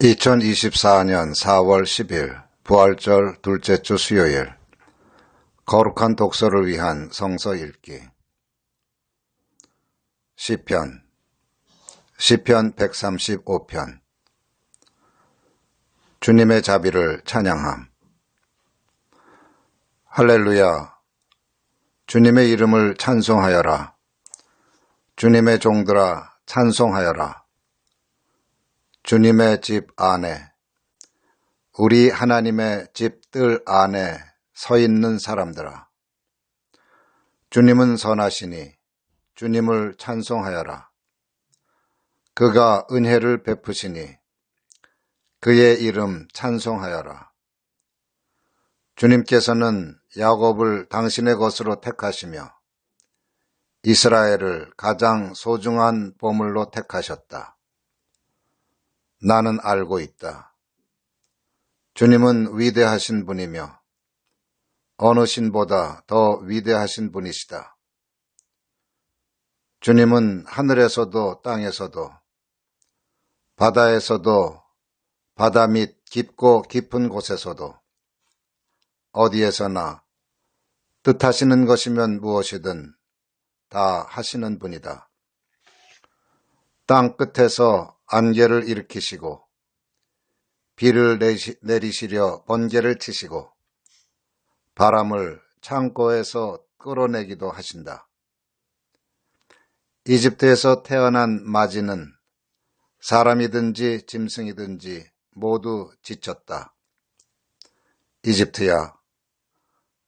2024년 4월 10일 부활절 둘째 주 수요일. 거룩한 독서를 위한 성서 읽기. 시편. 시편 135편. 주님의 자비를 찬양함. 할렐루야. 주님의 이름을 찬송하여라. 주님의 종들아 찬송하여라 주님의 집 안에, 우리 하나님의 집뜰 안에 서 있는 사람들아. 주님은 선하시니 주님을 찬송하여라. 그가 은혜를 베푸시니 그의 이름 찬송하여라. 주님께서는 야곱을 당신의 것으로 택하시며 이스라엘을 가장 소중한 보물로 택하셨다. 나는 알고 있다. 주님은 위대하신 분이며 어느 신보다 더 위대하신 분이시다. 주님은 하늘에서도 땅에서도 바다에서도 바다 밑 깊고 깊은 곳에서도 어디에서나 뜻하시는 것이면 무엇이든 다 하시는 분이다. 땅 끝에서 안개를 일으키시고 비를 내리시려 번개를 치시고 바람을 창고에서 끌어내기도 하신다. 이집트에서 태어난 마지는 사람이든지 짐승이든지 모두 지쳤다. 이집트야,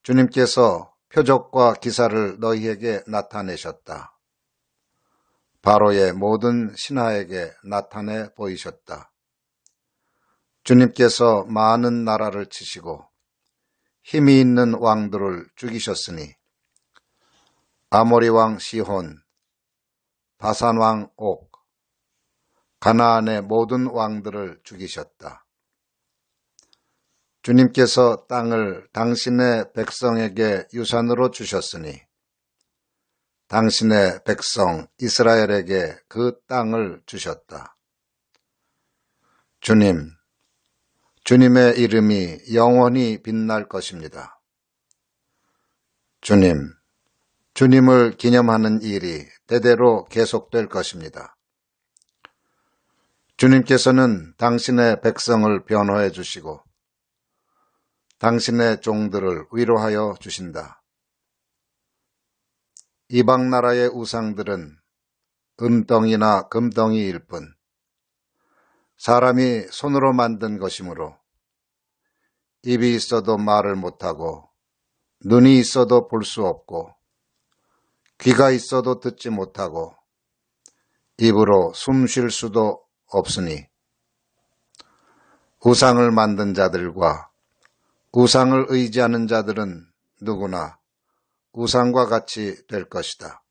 주님께서 표적과 기사를 너희에게 나타내셨다. 바로의 모든 신하에게 나타내 보이셨다. 주님께서 많은 나라를 치시고 힘이 있는 왕들을 죽이셨으니 아모리 왕 시혼, 바산 왕 옥, 가나안의 모든 왕들을 죽이셨다. 주님께서 땅을 당신의 백성에게 유산으로 주셨으니 당신의 백성 이스라엘에게 그 땅을 주셨다. 주님, 주님의 이름이 영원히 빛날 것입니다. 주님, 주님을 기념하는 일이 대대로 계속될 것입니다. 주님께서는 당신의 백성을 변호해 주시고 당신의 종들을 위로하여 주신다. 이방 나라의 우상들은 은덩이나 금덩이일 뿐 사람이 손으로 만든 것이므로 입이 있어도 말을 못하고 눈이 있어도 볼 수 없고 귀가 있어도 듣지 못하고 입으로 숨 쉴 수도 없으니 우상을 만든 자들과 우상을 의지하는 자들은 누구나 우상과 같이 될 것이다.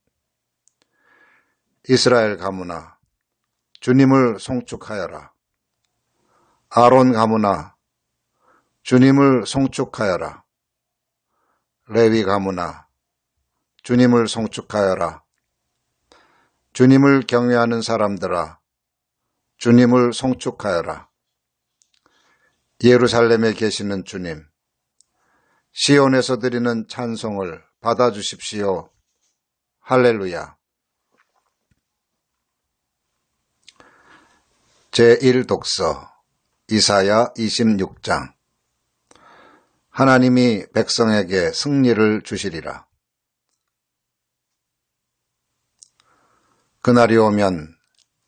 이스라엘 가문아 주님을 송축하여라. 아론 가문아 주님을 송축하여라. 레위 가문아 주님을 송축하여라. 주님을 경외하는 사람들아 주님을 송축하여라. 예루살렘에 계시는 주님 시온에서 드리는 찬송을 받아주십시오. 할렐루야. 제1독서 이사야 26장 하나님이 백성에게 승리를 주시리라. 그날이 오면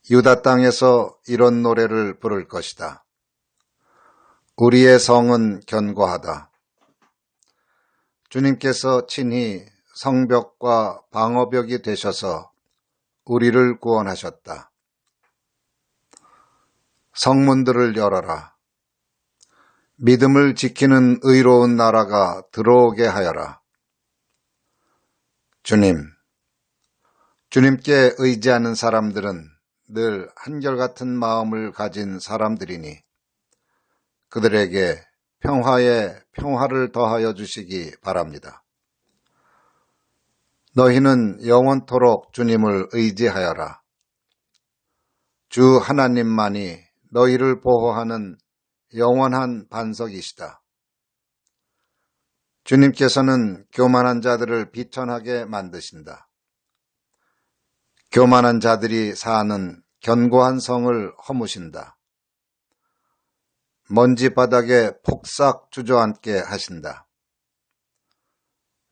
유다 땅에서 이런 노래를 부를 것이다. 우리의 성은 견고하다. 주님께서 친히 성벽과 방어벽이 되셔서 우리를 구원하셨다. 성문들을 열어라. 믿음을 지키는 의로운 나라가 들어오게 하여라. 주님, 주님께 의지하는 사람들은 늘 한결같은 마음을 가진 사람들이니 그들에게 평화에 평화를 더하여 주시기 바랍니다. 너희는 영원토록 주님을 의지하여라. 주 하나님만이 너희를 보호하는 영원한 반석이시다. 주님께서는 교만한 자들을 비천하게 만드신다. 교만한 자들이 사는 견고한 성을 허무신다. 먼지 바닥에 폭삭 주저앉게 하신다.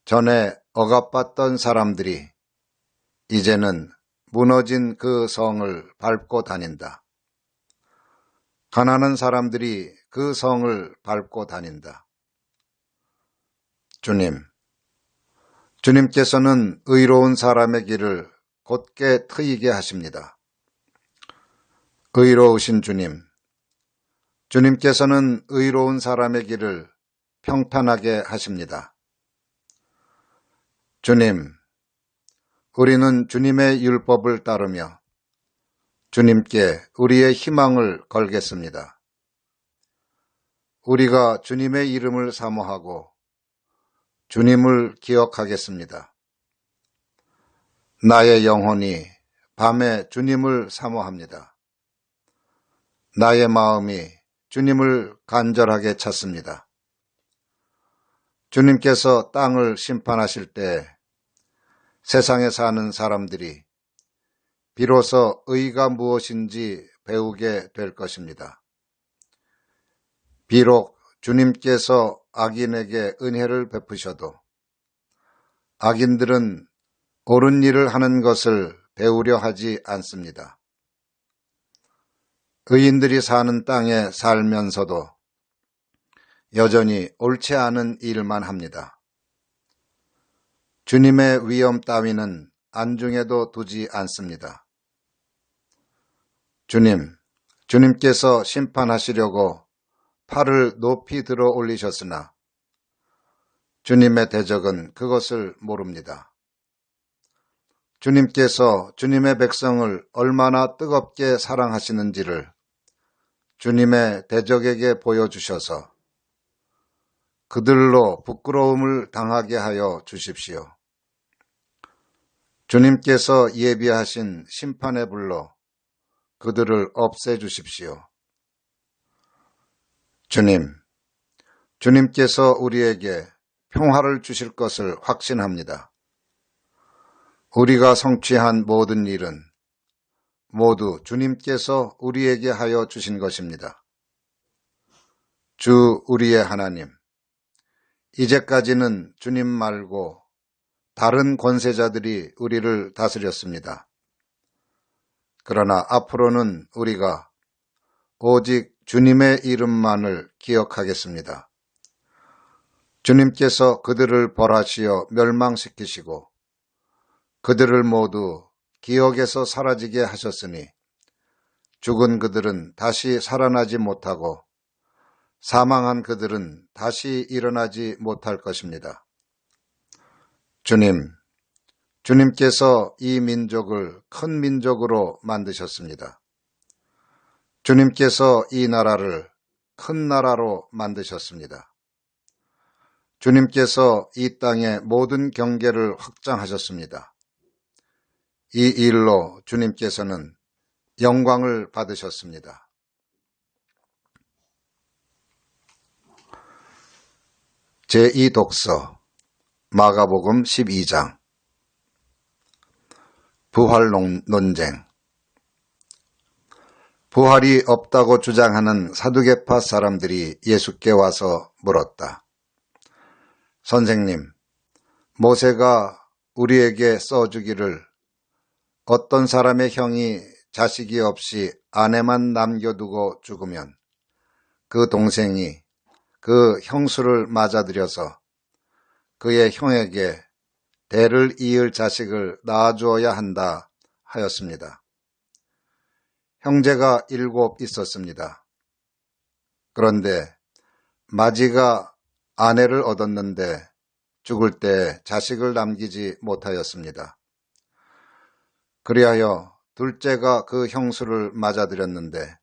전에 억압받던 사람들이 이제는 무너진 그 성을 밟고 다닌다. 가난한 사람들이 그 성을 밟고 다닌다. 주님, 주님께서는 의로운 사람의 길을 곧게 트이게 하십니다. 의로우신 주님, 주님께서는 의로운 사람의 길을 평탄하게 하십니다. 주님, 우리는 주님의 율법을 따르며 주님께 우리의 희망을 걸겠습니다. 우리가 주님의 이름을 사모하고 주님을 기억하겠습니다. 나의 영혼이 밤에 주님을 사모합니다. 나의 마음이 주님을 간절하게 찾습니다. 주님께서 땅을 심판하실 때 세상에 사는 사람들이 비로소 의가 무엇인지 배우게 될 것입니다. 비록 주님께서 악인에게 은혜를 베푸셔도 악인들은 옳은 일을 하는 것을 배우려 하지 않습니다. 의인들이 사는 땅에 살면서도 여전히 옳지 않은 일만 합니다. 주님의 위엄 따위는 안중에도 두지 않습니다. 주님, 주님께서 심판하시려고 팔을 높이 들어 올리셨으나 주님의 대적은 그것을 모릅니다. 주님께서 주님의 백성을 얼마나 뜨겁게 사랑하시는지를 주님의 대적에게 보여주셔서 그들로 부끄러움을 당하게 하여 주십시오. 주님께서 예비하신 심판의 불로 그들을 없애 주십시오. 주님, 주님께서 우리에게 평화를 주실 것을 확신합니다. 우리가 성취한 모든 일은 모두 주님께서 우리에게 하여 주신 것입니다. 주 우리의 하나님, 이제까지는 주님 말고 다른 권세자들이 우리를 다스렸습니다. 그러나 앞으로는 우리가 오직 주님의 이름만을 기억하겠습니다. 주님께서 그들을 벌하시어 멸망시키시고 그들을 모두 기억에서 사라지게 하셨으니 죽은 그들은 다시 살아나지 못하고 사망한 그들은 다시 일어나지 못할 것입니다. 주님, 주님께서 이 민족을 큰 민족으로 만드셨습니다. 주님께서 이 나라를 큰 나라로 만드셨습니다. 주님께서 이 땅의 모든 경계를 확장하셨습니다. 이 일로 주님께서는 영광을 받으셨습니다. 제2독서 마가복음 12장 부활 논쟁 부활이 없다고 주장하는 사두개파 사람들이 예수께 와서 물었다. 선생님, 모세가 우리에게 써주기를 어떤 사람의 형이 자식이 없이 아내만 남겨두고 죽으면 그 동생이 그 형수를 맞아들여서 그의 형에게 대를 이을 자식을 낳아주어야 한다 하였습니다. 형제가 일곱 있었습니다. 그런데 마지가 아내를 얻었는데 죽을 때 자식을 남기지 못하였습니다. 그리하여 둘째가 그 형수를 맞아들였는데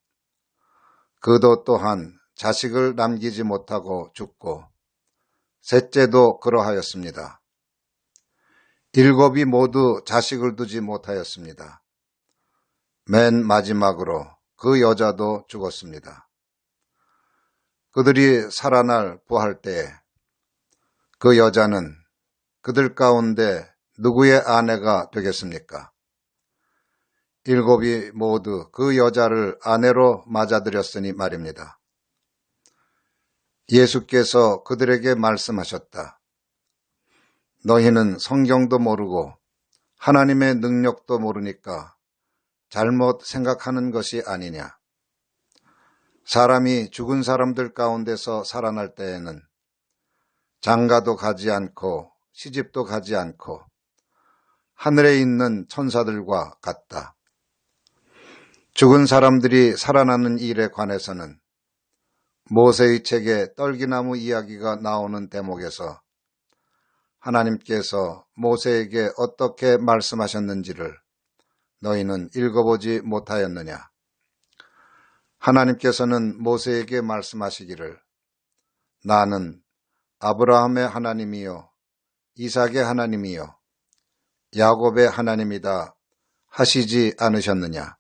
그도 또한 자식을 남기지 못하고 죽고 셋째도 그러하였습니다. 일곱이 모두 자식을 두지 못하였습니다. 맨 마지막으로 그 여자도 죽었습니다. 그들이 살아날 부활 때에 그 여자는 그들 가운데 누구의 아내가 되겠습니까? 일곱이 모두 그 여자를 아내로 맞아들였으니 말입니다. 예수께서 그들에게 말씀하셨다. 너희는 성경도 모르고 하나님의 능력도 모르니까 잘못 생각하는 것이 아니냐. 사람이 죽은 사람들 가운데서 살아날 때에는 장가도 가지 않고 시집도 가지 않고 하늘에 있는 천사들과 같다. 죽은 사람들이 살아나는 일에 관해서는 모세의 책에 떨기나무 이야기가 나오는 대목에서 하나님께서 모세에게 어떻게 말씀하셨는지를 너희는 읽어보지 못하였느냐? 하나님께서는 모세에게 말씀하시기를 나는 아브라함의 하나님이요 이삭의 하나님이요 야곱의 하나님이다 하시지 않으셨느냐?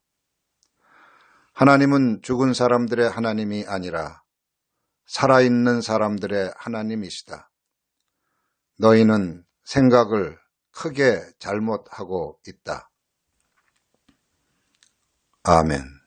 하나님은 죽은 사람들의 하나님이 아니라 살아있는 사람들의 하나님이시다. 너희는 생각을 크게 잘못하고 있다. 아멘.